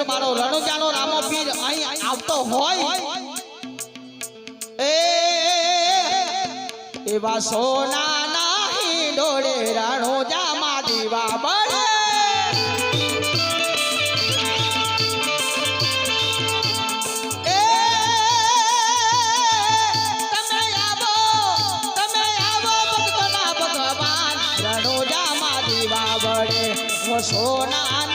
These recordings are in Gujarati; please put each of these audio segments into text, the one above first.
જોર મારો રણુજાનો રામો પીર અહીં આવતો હોય એ એવા સોના નાહી ડોળે રણુજામાં દીવા બળે એ તમે આવો તમે આવો ભક્તોના ભગવાન રણુજામાં દીવા બળે ઓ સોના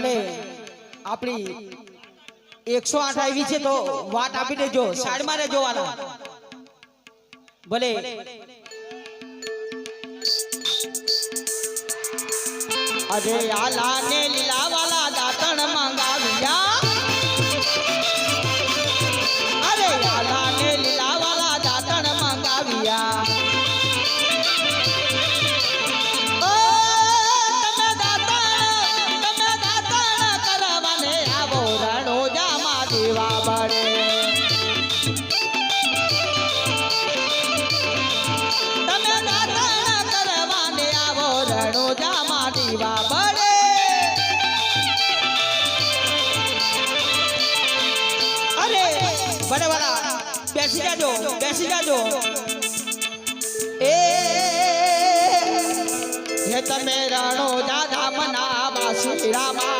ભલે આપણી એકસો આઠ આવી છે તો વાત આપી દેજો સાઈડમાં રહેજો વાલા. ભલે. અરે આલા ને લીલા દેવા તમે બેસી જાજો એ તમે રણો દાદા મના બાસી રામા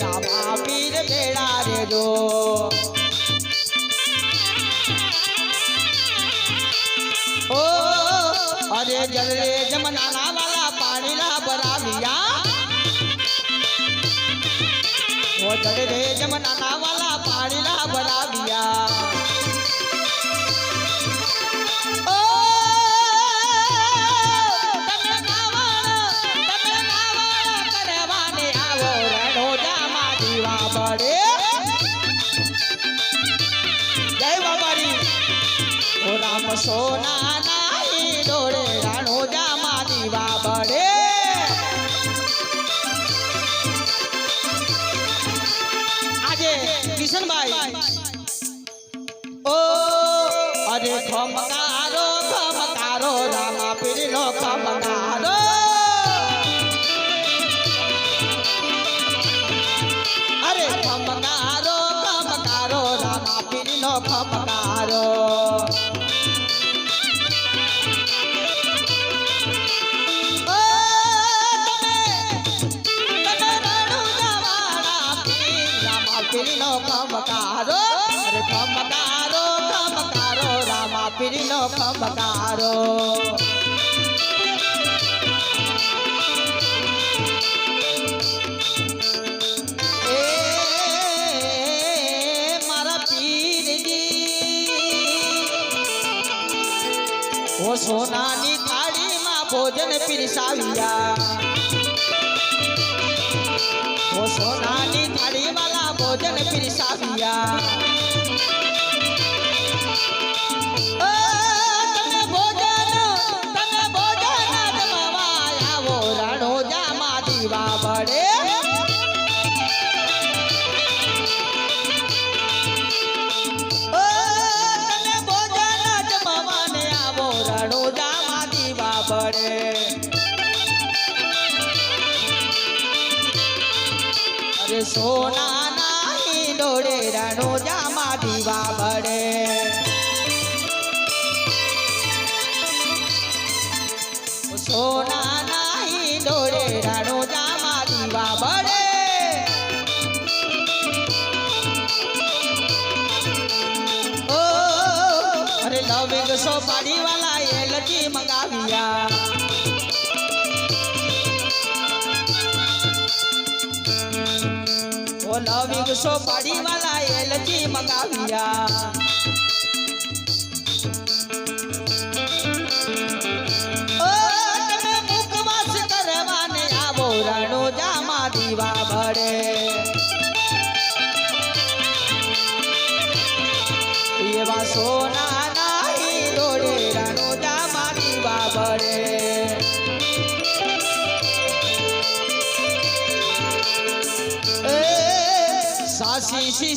રામા પીર ભેળા રેજો ઓ અરે જલ રે જમનાના વાલા પાણીલા બરાવિયા ઓ જલ રે જમનાના વાલા પાણીલા બરાવિયા સોના નાઈ ડોળે રાણો જામા દીવા બળે. આજે કિશનભાઈ, ઓ અરે ખમકારો ખમકારો રામા પીરનો ખમકારો અરે ખમકારો ખમકારો રામા પીરનો ખમકારો પીરનો ખમકારો સોનાની થાળીમાં ભોજન પીરસાવ્યા. સોનાની થાળી વાલા ભોજન પીરસાવ્યા. સોનાના હિંડોળે રણોજામાં દીવા બળે. સોનાના હિંડોળે રણોજામાં દીવા બળે. ઓ, અરે લવિંગ સોપારી વાલા એ લકી મંગાવ્યા. ઓ લવિંગ સોપારી વાલા એ લકી મંગાવ્યા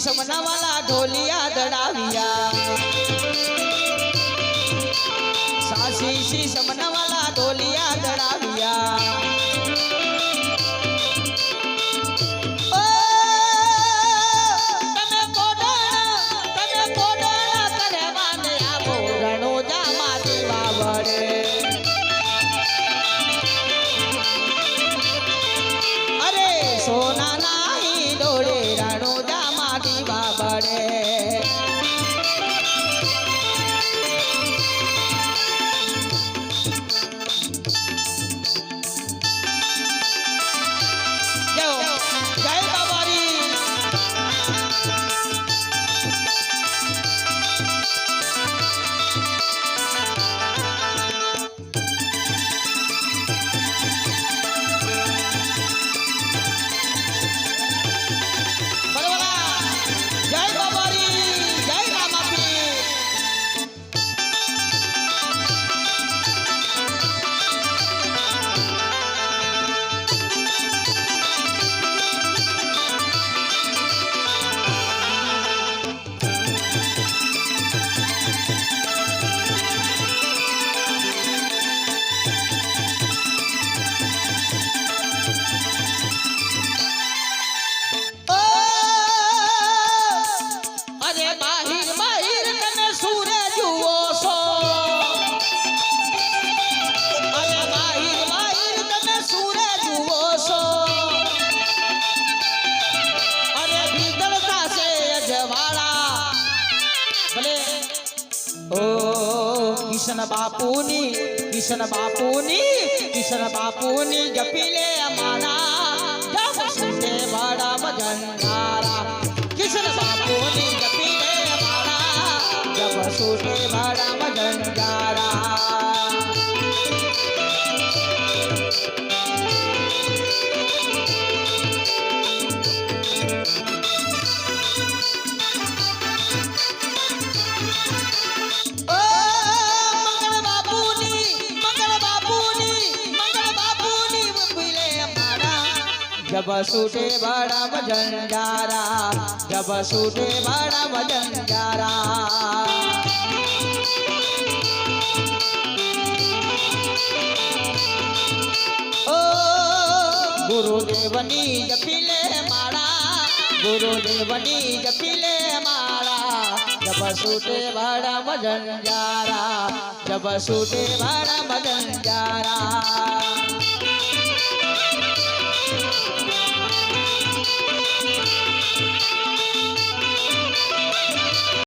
સાસી સી સમનાવાલા ઢોલિયા દડાવ્યા. સાસી સી સમનાવાલા ઢોલિયા દડાવ્યા. કિશન બાપુની કિશન બાપુની કિશન બાપુની જપી લે અમારા જપ સુતે બડા મજનકારા કિશન બાપુની જપી લે અમારા જપ સુતે બડા जब सूटे बड़ा मजंगारा जब सूटे बड़ा मजंगारा ओ गुरुदेवनी जपिले मारा गुरुदेवनी जपिले मारा, जब सूटे बड़ा मजंगारा जब सूटे बड़ा भजन गारा।